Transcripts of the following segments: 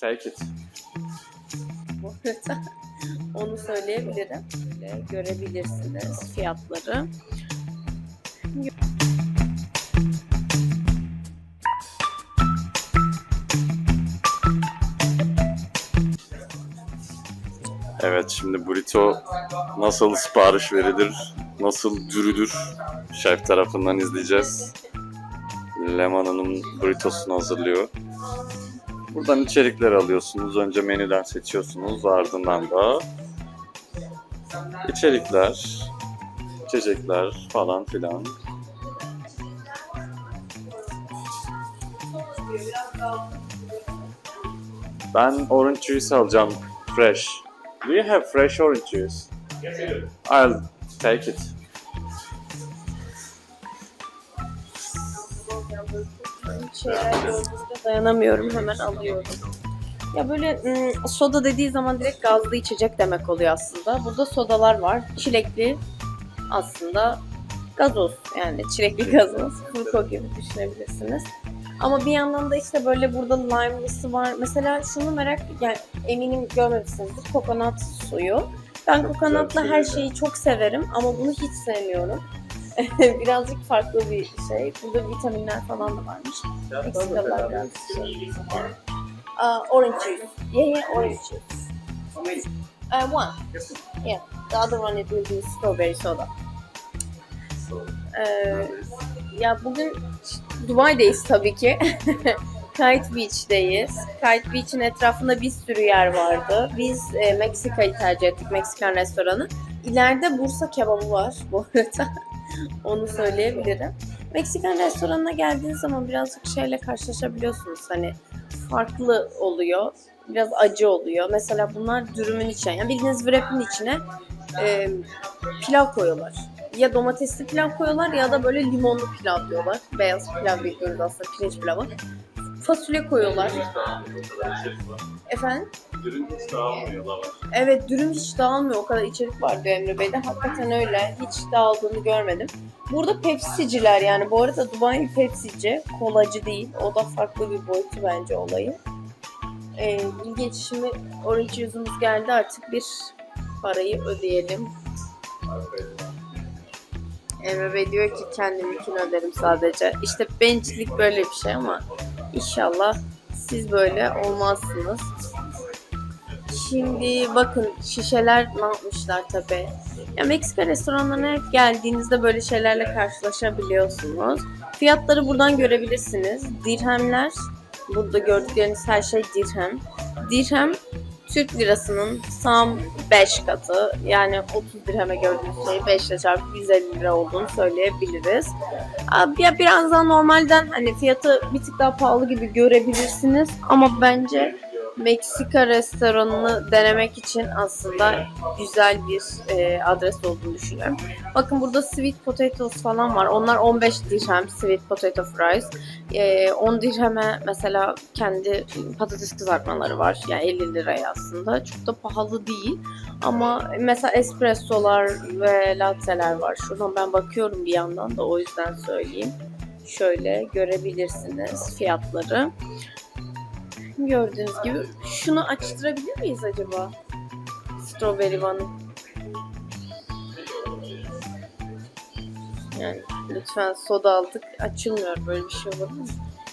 Take it. Bu arada onu söyleyebilirim. Böyle görebilirsiniz fiyatları. Evet şimdi burrito nasıl sipariş verilir, nasıl dürüdür şef tarafından izleyeceğiz. Leman Hanım burritosunu hazırlıyor. Buradan içerikler alıyorsunuz. Önce menüden seçiyorsunuz. Ardından da içerikler, içecekler falan filan. Ben orange juice alacağım. Fresh. Do you have fresh orange juice? I'll take it. Şeyler gördüğümde dayanamıyorum hemen alıyorum. Ya böyle ım, soda dediği zaman direkt gazlı içecek demek oluyor aslında. Burada sodalar var. Çilekli aslında gazoz yani çilekli gazoz. Furko gibi düşünebilirsiniz. Ama bir yandan da işte böyle burada lime'lısı var. Mesela şunu merak yani eminim görmemişsinizdir. Kokonat suyu. Ben kokonatla her şeyi çok severim ama bunu hiç sevmiyorum. Birazcık farklı bir şey. Burada vitaminler falan da varmış. Ekstralar biraz şey. Uh, orange juice. Yeah, yeah, orange juice. Uh, one. Yeah. The other one it will be strawberry soda. Ee, ya bugün Dubai'deyiz tabii ki. Kite Beach'teyiz. Kite Beach'in etrafında bir sürü yer vardı. Biz e, Meksika'yı tercih ettik, Meksikan restoranı. İleride Bursa kebabı var bu arada. Onu söyleyebilirim. Meksikan restoranına geldiğiniz zaman birazcık şeyle karşılaşabiliyorsunuz. Hani farklı oluyor. Biraz acı oluyor. Mesela bunlar dürümün içine, yani bildiğiniz wrap'in içine e, pilav koyuyorlar. Ya domatesli pilav koyuyorlar ya da böyle limonlu pilav diyorlar. Beyaz pilav bildiğiniz aslında pirinç pilavı. Fasulye koyuyorlar. Efendim? Dürüm hiç dağılmıyorlar. Evet dürüm hiç dağılmıyor. O kadar içerik var diyor Emre Bey'de. Hakikaten öyle. Hiç dağıldığını görmedim. Burada Pepsi'ciler yani. Bu arada Dubai Pepsi'ci. Kolacı değil. O da farklı bir boyutu bence olayı. Ee, ilginç. Şimdi orange yüzümüz geldi. Artık bir parayı ödeyelim. Emre Bey diyor ki kendiminkini öderim sadece. İşte bencillik böyle bir şey ama inşallah siz böyle olmazsınız. Şimdi bakın şişeler ne yapmışlar tabi. Ya Meksika restoranlarına hep geldiğinizde böyle şeylerle karşılaşabiliyorsunuz. Fiyatları buradan görebilirsiniz. Dirhemler, burada gördükleriniz her şey dirhem. Dirhem Türk lirasının tam 5 katı. Yani 30 dirheme gördüğünüz şeyi 5 ile çarpıp 150 lira olduğunu söyleyebiliriz. Ya biraz daha normalden hani fiyatı bir tık daha pahalı gibi görebilirsiniz. Ama bence Meksika restoranını denemek için aslında güzel bir e, adres olduğunu düşünüyorum. Bakın burada sweet potatoes falan var. Onlar 15 dirhem sweet potato fries. E, 10 dirheme mesela kendi patates kızartmaları var. Yani 50 liraya aslında. Çok da pahalı değil. Ama mesela espressolar ve latteler var. Şuradan ben bakıyorum bir yandan da o yüzden söyleyeyim. Şöyle görebilirsiniz fiyatları. Gördüğünüz gibi. Şunu açtırabilir miyiz acaba? Strawberry One'ı. Yani lütfen soda aldık. Açılmıyor böyle bir şey olur mu?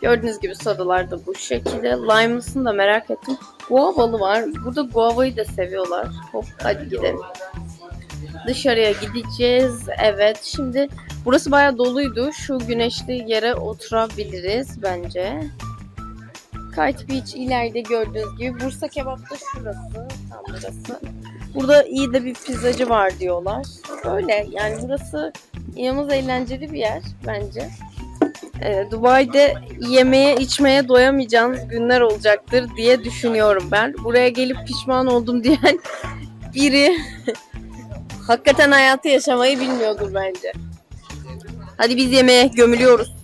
Gördüğünüz gibi sodalar da bu şekilde. Lime'lısını da merak ettim. Guavalı var. Burada guavayı da seviyorlar. Hop hadi gidelim. Dışarıya gideceğiz. Evet şimdi burası bayağı doluydu. Şu güneşli yere oturabiliriz bence. Kite Beach ileride gördüğünüz gibi. Bursa Kebap da şurası. Tam burası. Burada iyi de bir pizzacı var diyorlar. Böyle yani burası inanılmaz eğlenceli bir yer bence. Ee, Dubai'de yemeye içmeye doyamayacağınız günler olacaktır diye düşünüyorum ben. Buraya gelip pişman oldum diyen biri hakikaten hayatı yaşamayı bilmiyordur bence. Hadi biz yemeğe gömülüyoruz.